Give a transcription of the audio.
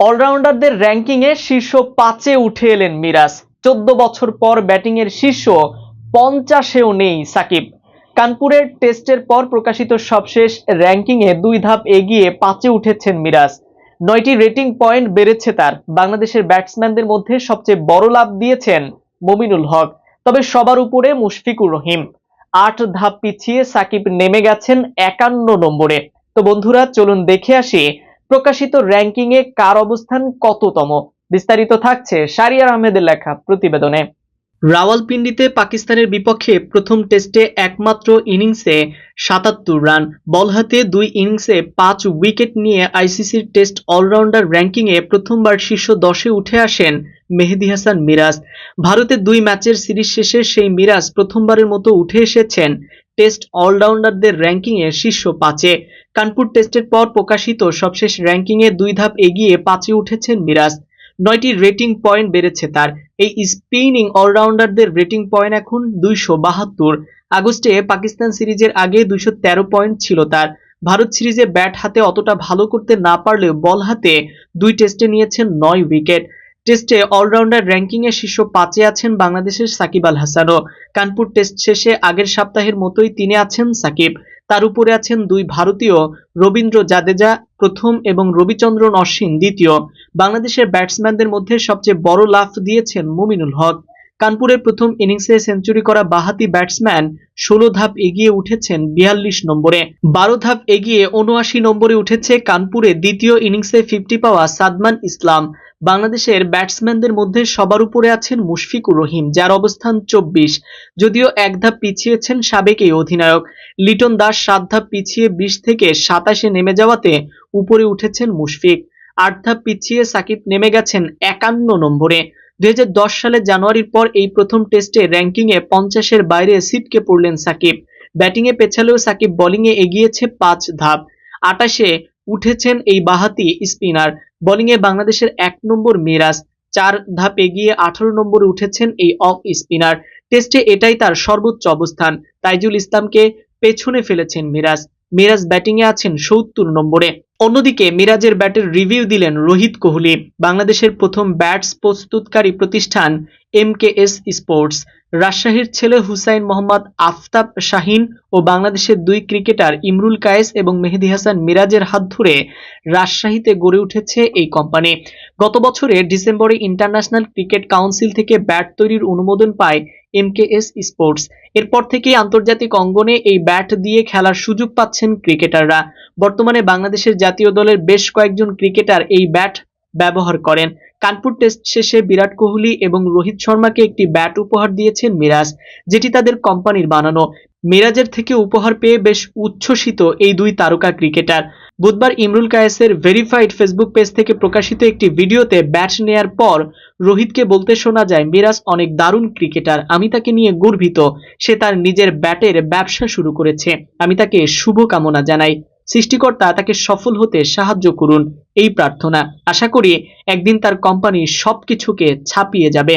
অলরাউন্ডারদের র্যাঙ্কিংয়ে শীর্ষ পাঁচে উঠে এলেন মিরাজ। চোদ্দ বছর পর ব্যাটিংয়ের শীর্ষ পঞ্চাশেও নেই সাকিব। কানপুরের টেস্টের পর প্রকাশিত সবশেষ র্যাঙ্কিংয়ে দুই ধাপ এগিয়ে পাঁচে উঠেছেন মিরাজ। নয়টি রেটিং পয়েন্ট বেড়েছে তার। বাংলাদেশের ব্যাটসম্যানদের মধ্যে সবচেয়ে বড় লাভ দিয়েছেন মমিনুল হক। তবে সবার উপরে মুশফিকুর রহিম। আট ধাপ পিছিয়ে সাকিব নেমে গেছেন একান্ন নম্বরে। তো বন্ধুরা, চলুন দেখে আসি প্রকাশিত র্যাঙ্কিংয়ে কার অবস্থান কততম? বিস্তারিত থাকছে শারিয়ার আহমেদের লেখা প্রতিবেদনে। রাওয়ালপিন্ডিতে পাকিস্তানের বিপক্ষে প্রথম টেস্টে একমাত্র ইনিংসে সাতাত্তর রান, বল হাতে দুই ইনিংসে পাঁচ উইকেট নিয়ে আইসিসির টেস্ট অলরাউন্ডার র্যাঙ্কিংয়ে প্রথমবার শীর্ষ দশে উঠে আসেন মেহেদি হাসান মিরাজ। ভারতের দুই ম্যাচের সিরিজ শেষে সেই মিরাজ প্রথমবারের মতো উঠে এসেছেন টেস্ট অলরাউন্ডারদের র্যাঙ্কিংয়ে শীর্ষ পাঁচে। কানপুর টেস্টের পর প্রকাশিত সবশেষ র্যাঙ্কিংয়ে দুই ধাপ এগিয়ে পাঁচে উঠেছেন মিরাজ। নয়টি রেটিং পয়েন্ট বেড়েছে তার। এই স্পিনিং অলরাউন্ডারদের রেটিং পয়েন্ট এখন দুইশো বাহাত্তর। আগস্টে পাকিস্তান সিরিজের আগে দুইশো তেরো পয়েন্ট ছিল তার। ভারত সিরিজে ব্যাট হাতে অতটা ভালো করতে না পারলেও বল হাতে দুই টেস্টে নিয়েছেন নয় উইকেট। টেস্টে অলরাউন্ডার র্যাঙ্কিংয়ে শীর্ষ পাঁচে আছেন বাংলাদেশের সাকিব আল হাসানও। কানপুর টেস্ট শেষে আগের সপ্তাহের মতোই তিনি আছেন সাকিব। তার উপরে আছেন দুই ভারতীয়, রবীন্দ্র জাদেজা প্রথম এবং রবিচন্দ্রন অশ্বিন দ্বিতীয়। বাংলাদেশের ব্যাটসম্যানদের মধ্যে সবচেয়ে বড় লাফ দিয়েছেন মুমিনুল হক। কানপুরের প্রথম ইনিংসে সেঞ্চুরি করা বাহাতি ব্যাটসম্যান ষোলো ধাপ এগিয়ে উঠেছেন বিয়াল্লিশ নম্বরে। বারো ধাপ এগিয়ে উনআশি নম্বরে উঠেছে কানপুরে দ্বিতীয় ইনিংসে ফিফটি পাওয়া সাদমান ইসলাম। বাংলাদেশের ব্যাটসম্যানদের মধ্যে সবার উপরে আছেন মুশফিকুর রহিম, যার অবস্থান চব্বিশ। যদিও এক ধাপ পিছিয়েছেন সাবেক এই অধিনায়ক। লিটন দাস সাত ধাপ পিছিয়ে বিশ থেকে সাতাশে নেমে যাওয়াতে উপরে উঠেছেন মুশফিক। আট ধাপ পিছিয়ে সাকিব নেমে গেছেন একান্ন নম্বরে। দুই সালের জানুয়ারির পর এই প্রথম টেস্টে র্যাঙ্কিংয়ে পঞ্চাশের বাইরে সিটকে পড়লেন সাকিব। ব্যাটিংয়ে পেছালেও সাকিব বোলিংয়ে এগিয়েছে পাঁচ ধাপ। আটাশে উঠেছেন এই বাহাতি স্পিনার। বোলিংয়ে বাংলাদেশের এক নম্বর মিরাজ, চার ধাপ এগিয়ে আঠারো নম্বরে উঠেছেন এই অফ স্পিনার টেস্টে এটাই তার সর্বোচ্চ অবস্থান। তাইজুল ইসলামকে পেছনে ফেলেছেন মিরাজ। মিরাজ ব্যাটিংয়ে আছেন সত্তর নম্বরে। অন্যদিকে মিরাজের ব্যাটের রিভিউ দিলেন রোহিত কোহলি, বাংলাদেশের প্রথম ব্যাটস প্রস্তুতকারী প্রতিষ্ঠান এমকেএস স্পোর্টস রাজশাহীর ছেলে হুসাইন মোহাম্মদ আফতাব শাহিন ও বাংলাদেশের দুই ক্রিকেটার ইমরুল কায়েস এবং মেহেদি হাসান মিরাজের হাত ধরে রাজশাহীতে গড়ে উঠেছে এই কোম্পানি। গত বছরে ডিসেম্বরে ইন্টারন্যাশনাল ক্রিকেট কাউন্সিল থেকে ব্যাট তৈরির অনুমোদন পায় এমকেএস স্পোর্টস। এরপর থেকেই আন্তর্জাতিক অঙ্গনে এই ব্যাট দিয়ে খেলার সুযোগ পাচ্ছেন ক্রিকেটাররা। বর্তমানে বাংলাদেশের জাতীয় দলের বেশ কয়েকজন ক্রিকেটার এই ব্যাট ব্যবহার করেন। কানপুর টেস্ট শেষে বিরাট কোহলি এবং রোহিত শর্মাকে একটি ব্যাট উপহার দিয়েছেন মিরাজ, যেটি তাদের কোম্পানির বানানো। মিরাজের থেকে উপহার পেয়ে বেশ উচ্ছ্বসিত এই দুই তারকা ক্রিকেটার বুধবার ইমরুল কায়েসের ভেরিফাইড ফেসবুক পেজ থেকে প্রকাশিত একটি ভিডিওতে ব্যাট নেয়ার পর রোহিতকে বলতে শোনা যায়, মিরাজ অনেক দারুণ ক্রিকেটার আমি তাকে নিয়ে গর্বিত। সে তার নিজের ব্যাটের ব্যবসা শুরু করেছে। আমি তাকে শুভকামনা জানাই। সৃষ্টিকর্তা তাকে সফল হতে সাহায্য করুন। এই প্রার্থনা। আশা করি একদিন তার কোম্পানি সবকিছুকে ছাপিয়ে যাবে।